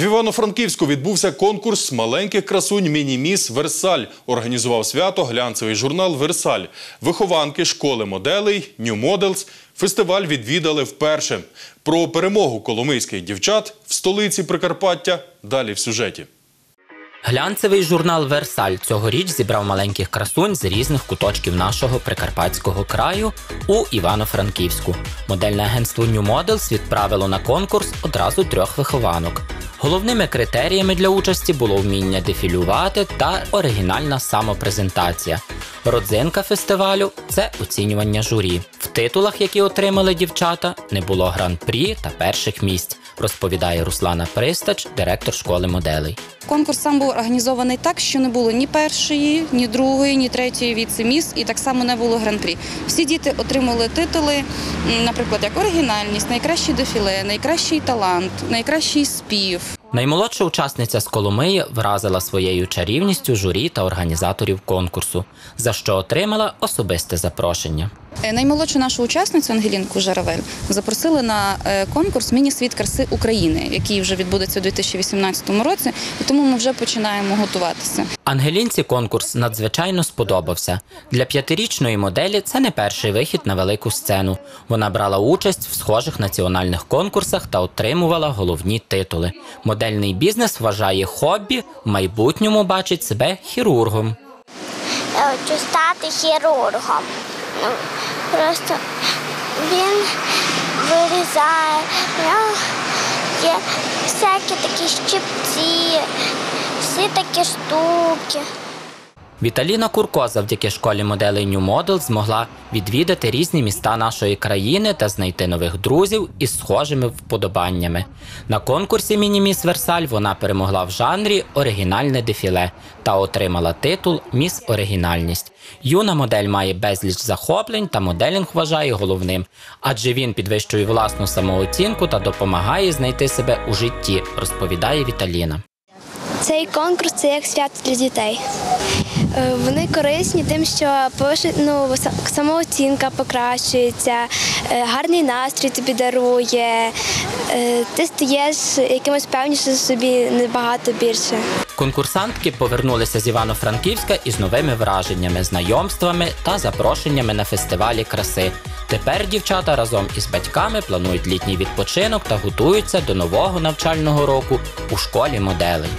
В Івано-Франківську відбувся конкурс маленьких красунь Міні-Міс Версаль. Організував свято глянцевий журнал Версаль. Вихованки школи моделей New Models фестиваль відвідали вперше. Про перемогу коломийських дівчат в столиці Прикарпаття далі в сюжеті. Глянцевий журнал Версаль цьогоріч зібрав маленьких красунь з різних куточків нашого прикарпатського краю у Івано-Франківську. Модельне агентство New Models відправило на конкурс одразу трьох вихованок. Головними критеріями для участі було вміння дефілювати та оригінальна самопрезентація. Родзинка фестивалю це оцінювання журі. В титулах, які отримали дівчата, не було гран-прі та перших місць, розповідає Руслана Пристач, директор школи моделей. Конкурс сам був організований так, що не було ні першої, ні другої, ні третьої віцеміс, і так само не було гран-прі. Всі діти отримали титули, наприклад, як оригінальність, найкращий дефіле, найкращий талант, найкращий спів. Наймолодша учасниця з Коломиї вразила своєю чарівністю журі та організаторів конкурсу, за що отримала особисте запрошення. Е, Наймолодшу нашу учасницю Ангелінку Жаравель запросили на е, конкурс Міні-світ краси України, який вже відбудеться у 2018 році, і тому ми вже починаємо готуватися. Ангелінці конкурс надзвичайно сподобався. Для п'ятирічної моделі це не перший вихід на велику сцену. Вона брала участь в схожих національних конкурсах та отримувала головні титули. Модельний бізнес вважає хобі, в майбутньому бачить себе хірургом. Хочу стати хірургом. Ну, просто він вирізає, є всякі такі щипці, всі такі штуки. Віталіна Курко завдяки школі моделей New Model змогла відвідати різні міста нашої країни та знайти нових друзів із схожими вподобаннями. На конкурсі Міні-Міс Версаль вона перемогла в жанрі оригінальне дефіле та отримала титул Міс Оригінальність. Юна модель має безліч захоплень та моделінг вважає головним, адже він підвищує власну самооцінку та допомагає знайти себе у житті, розповідає Віталіна. Цей конкурс це як свято для дітей. Е, Вони корисні тим, що ну, самооцінка покращується, е, гарний настрій тобі дарує, е, ти стаєш якимось певнішим собі набагато більше. Конкурсантки повернулися з Івано-Франківська із новими враженнями, знайомствами та запрошеннями на фестивалі краси. Тепер дівчата разом із батьками планують літній відпочинок та готуються до нового навчального року у школі моделей.